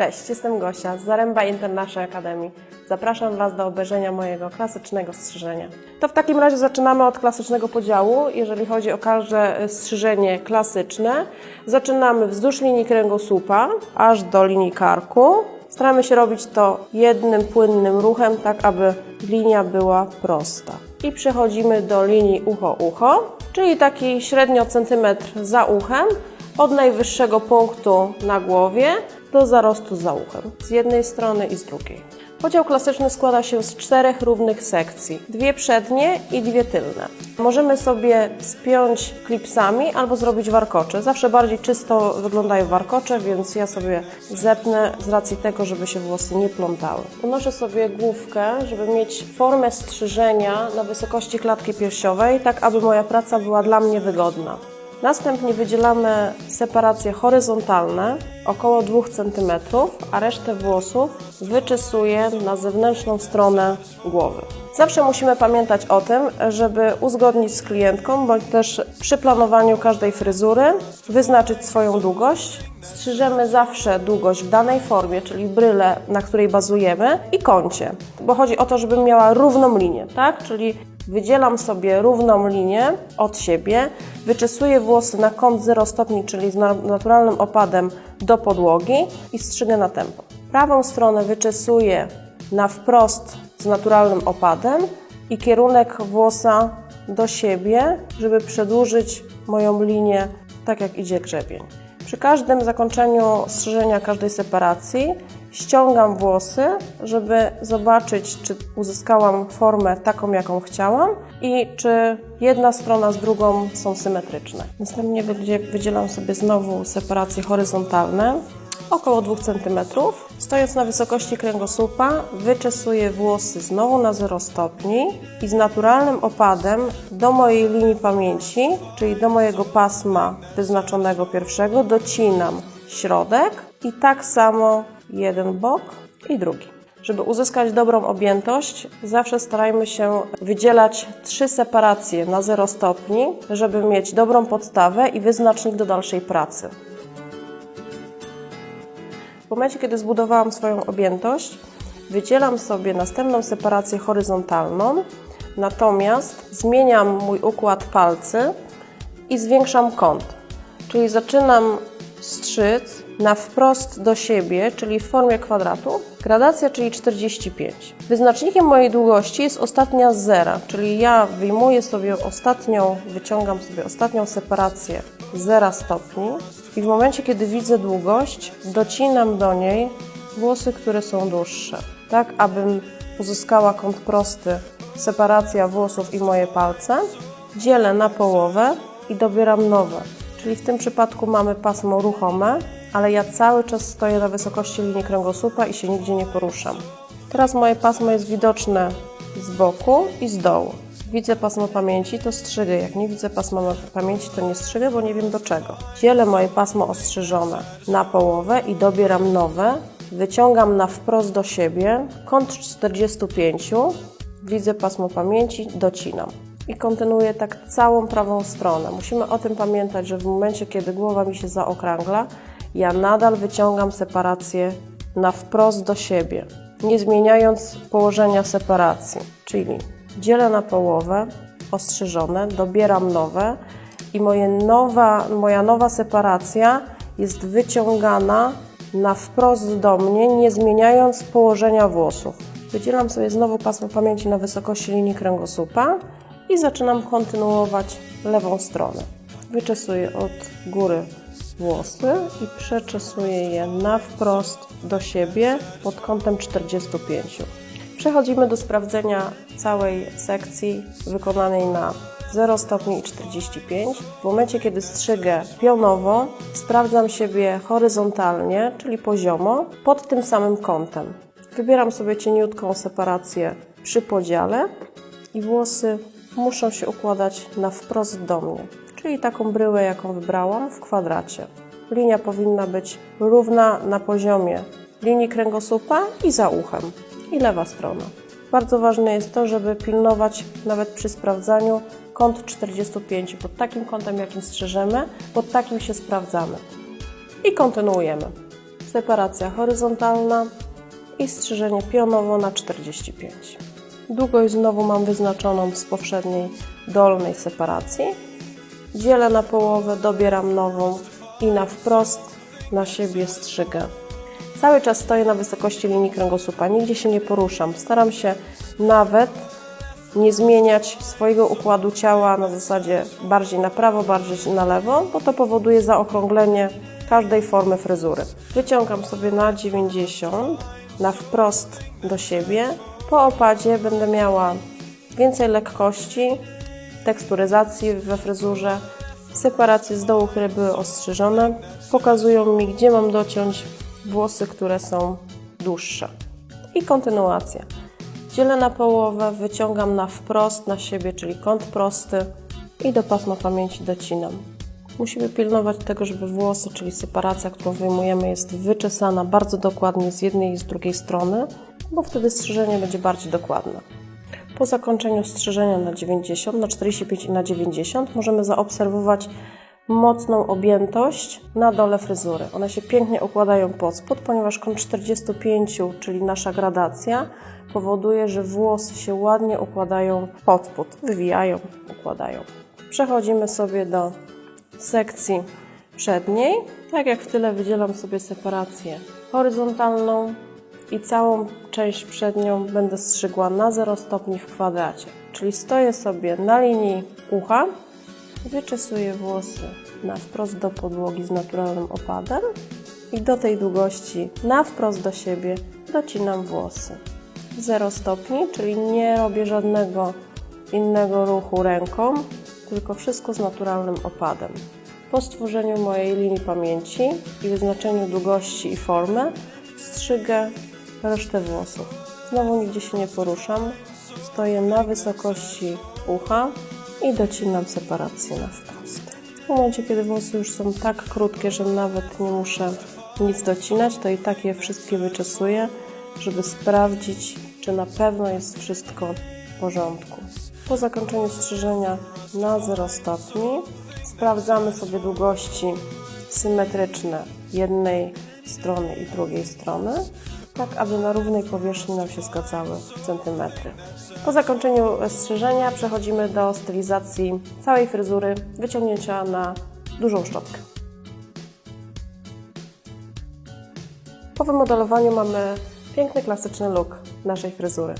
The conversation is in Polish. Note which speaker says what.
Speaker 1: Cześć, jestem Gosia z Zaręba International Academy. Zapraszam Was do obejrzenia mojego klasycznego strzyżenia. To w takim razie zaczynamy od klasycznego podziału. Jeżeli chodzi o każde strzyżenie klasyczne, zaczynamy wzdłuż linii kręgosłupa aż do linii karku. Staramy się robić to jednym płynnym ruchem, tak aby linia była prosta. I przechodzimy do linii ucho-ucho, czyli taki średnio centymetr za uchem, od najwyższego punktu na głowie do zarostu za uchem, z jednej strony i z drugiej. Podział klasyczny składa się z czterech równych sekcji, dwie przednie i dwie tylne. Możemy sobie spiąć klipsami albo zrobić warkocze. Zawsze bardziej czysto wyglądają warkocze, więc ja sobie zepnę z racji tego, żeby się włosy nie plątały. Unoszę sobie główkę, żeby mieć formę strzyżenia na wysokości klatki piersiowej, tak aby moja praca była dla mnie wygodna. Następnie wydzielamy separacje horyzontalne około 2 cm, a resztę włosów wyczesuję na zewnętrzną stronę głowy. Zawsze musimy pamiętać o tym, żeby uzgodnić z klientką, bądź też przy planowaniu każdej fryzury wyznaczyć swoją długość. Strzyżemy zawsze długość w danej formie, czyli bryle, na której bazujemy i kącie, bo chodzi o to, żebym miała równą linię, tak? Czyli Wydzielam sobie równą linię od siebie, wyczesuję włosy na kąt 0 stopni, czyli z na- naturalnym opadem do podłogi i strzygę na tempo. Prawą stronę wyczesuję na wprost z naturalnym opadem i kierunek włosa do siebie, żeby przedłużyć moją linię tak jak idzie grzebień. Przy każdym zakończeniu strzyżenia każdej separacji ściągam włosy, żeby zobaczyć, czy uzyskałam formę taką, jaką chciałam i czy jedna strona z drugą są symetryczne. Następnie wydzie- wydzielam sobie znowu separacje horyzontalne, około 2 cm. Stojąc na wysokości kręgosłupa, wyczesuję włosy znowu na 0 stopni i z naturalnym opadem do mojej linii pamięci, czyli do mojego pasma wyznaczonego pierwszego, docinam środek i tak samo jeden bok i drugi. Żeby uzyskać dobrą objętość, zawsze starajmy się wydzielać trzy separacje na 0 stopni, żeby mieć dobrą podstawę i wyznacznik do dalszej pracy. W momencie, kiedy zbudowałam swoją objętość, wydzielam sobie następną separację horyzontalną, natomiast zmieniam mój układ palcy i zwiększam kąt. Czyli zaczynam na wprost do siebie, czyli w formie kwadratu. Gradacja, czyli 45. Wyznacznikiem mojej długości jest ostatnia zera, czyli ja wyjmuję sobie ostatnią, wyciągam sobie ostatnią separację zera stopni i w momencie, kiedy widzę długość, docinam do niej włosy, które są dłuższe, tak abym uzyskała kąt prosty, separacja włosów i moje palce. Dzielę na połowę i dobieram nowe. Czyli w tym przypadku mamy pasmo ruchome, ale ja cały czas stoję na wysokości linii kręgosłupa i się nigdzie nie poruszam. Teraz moje pasmo jest widoczne z boku i z dołu. Widzę pasmo pamięci, to strzygę. Jak nie widzę pasma pamięci, to nie strzygę, bo nie wiem do czego. Dzielę moje pasmo ostrzyżone na połowę i dobieram nowe. Wyciągam na wprost do siebie, kąt 45, widzę pasmo pamięci, docinam. I kontynuuję tak całą prawą stronę. Musimy o tym pamiętać, że w momencie, kiedy głowa mi się zaokrągla, ja nadal wyciągam separację na wprost do siebie, nie zmieniając położenia separacji. Czyli dzielę na połowę, ostrzyżone, dobieram nowe i moje nowa, moja nowa separacja jest wyciągana na wprost do mnie, nie zmieniając położenia włosów. Wydzielam sobie znowu pasmo pamięci na wysokości linii kręgosłupa i zaczynam kontynuować lewą stronę. Wyczesuję od góry włosy i przeczesuję je na wprost do siebie pod kątem 45. Przechodzimy do sprawdzenia całej sekcji wykonanej na 0 stopni i 45. W momencie, kiedy strzygę pionowo, sprawdzam siebie horyzontalnie, czyli poziomo, pod tym samym kątem. Wybieram sobie cieniutką separację przy podziale i włosy muszą się układać na wprost do mnie, czyli taką bryłę, jaką wybrałam w kwadracie. Linia powinna być równa na poziomie linii kręgosłupa i za uchem i lewa strona. Bardzo ważne jest to, żeby pilnować nawet przy sprawdzaniu kąt 45. Pod takim kątem, jakim strzeżemy, pod takim się sprawdzamy. I kontynuujemy. separacja horyzontalna i strzyżenie pionowo na 45. Długość znowu mam wyznaczoną z poprzedniej dolnej separacji. Dzielę na połowę, dobieram nową i na wprost na siebie strzygę. Cały czas stoję na wysokości linii kręgosłupa, nigdzie się nie poruszam. Staram się nawet nie zmieniać swojego układu ciała na zasadzie bardziej na prawo, bardziej na lewo, bo to powoduje zaokrąglenie każdej formy fryzury. Wyciągam sobie na 90, na wprost do siebie. Po opadzie będę miała więcej lekkości, teksturyzacji we fryzurze. Separacje z dołu, które były ostrzyżone, pokazują mi, gdzie mam dociąć włosy, które są dłuższe. I kontynuacja. Dzielę na połowę, wyciągam na wprost na siebie, czyli kąt prosty i do pasma pamięci docinam. Musimy pilnować tego, żeby włosy, czyli separacja, którą wyjmujemy, jest wyczesana bardzo dokładnie z jednej i z drugiej strony, bo wtedy strzyżenie będzie bardziej dokładne. Po zakończeniu strzyżenia na 90, na 45 i na 90 możemy zaobserwować mocną objętość na dole fryzury. One się pięknie układają pod spód, ponieważ kąt 45, czyli nasza gradacja, powoduje, że włosy się ładnie układają pod spód, wywijają, układają. Przechodzimy sobie do sekcji przedniej. Tak jak w tyle wydzielam sobie separację horyzontalną i całą część przednią będę strzygła na 0 stopni w kwadracie. Czyli stoję sobie na linii ucha, wyczesuję włosy na wprost do podłogi z naturalnym opadem i do tej długości na wprost do siebie docinam włosy. 0 stopni, czyli nie robię żadnego innego ruchu ręką, tylko wszystko z naturalnym opadem. Po stworzeniu mojej linii pamięci i wyznaczeniu długości i formy strzygę resztę włosów. Znowu nigdzie się nie poruszam. Stoję na wysokości ucha i docinam separację na wprost. W momencie, kiedy włosy już są tak krótkie, że nawet nie muszę nic docinać, to i tak je wszystkie wyczesuję, żeby sprawdzić, czy na pewno jest wszystko w porządku. Po zakończeniu strzyżenia na 0 stopni sprawdzamy sobie długości symetryczne jednej strony i drugiej strony, tak aby na równej powierzchni nam się zgadzały centymetry. Po zakończeniu strzyżenia przechodzimy do stylizacji całej fryzury, wyciągnięcia na dużą szczotkę. Po wymodelowaniu mamy piękny, klasyczny look naszej fryzury.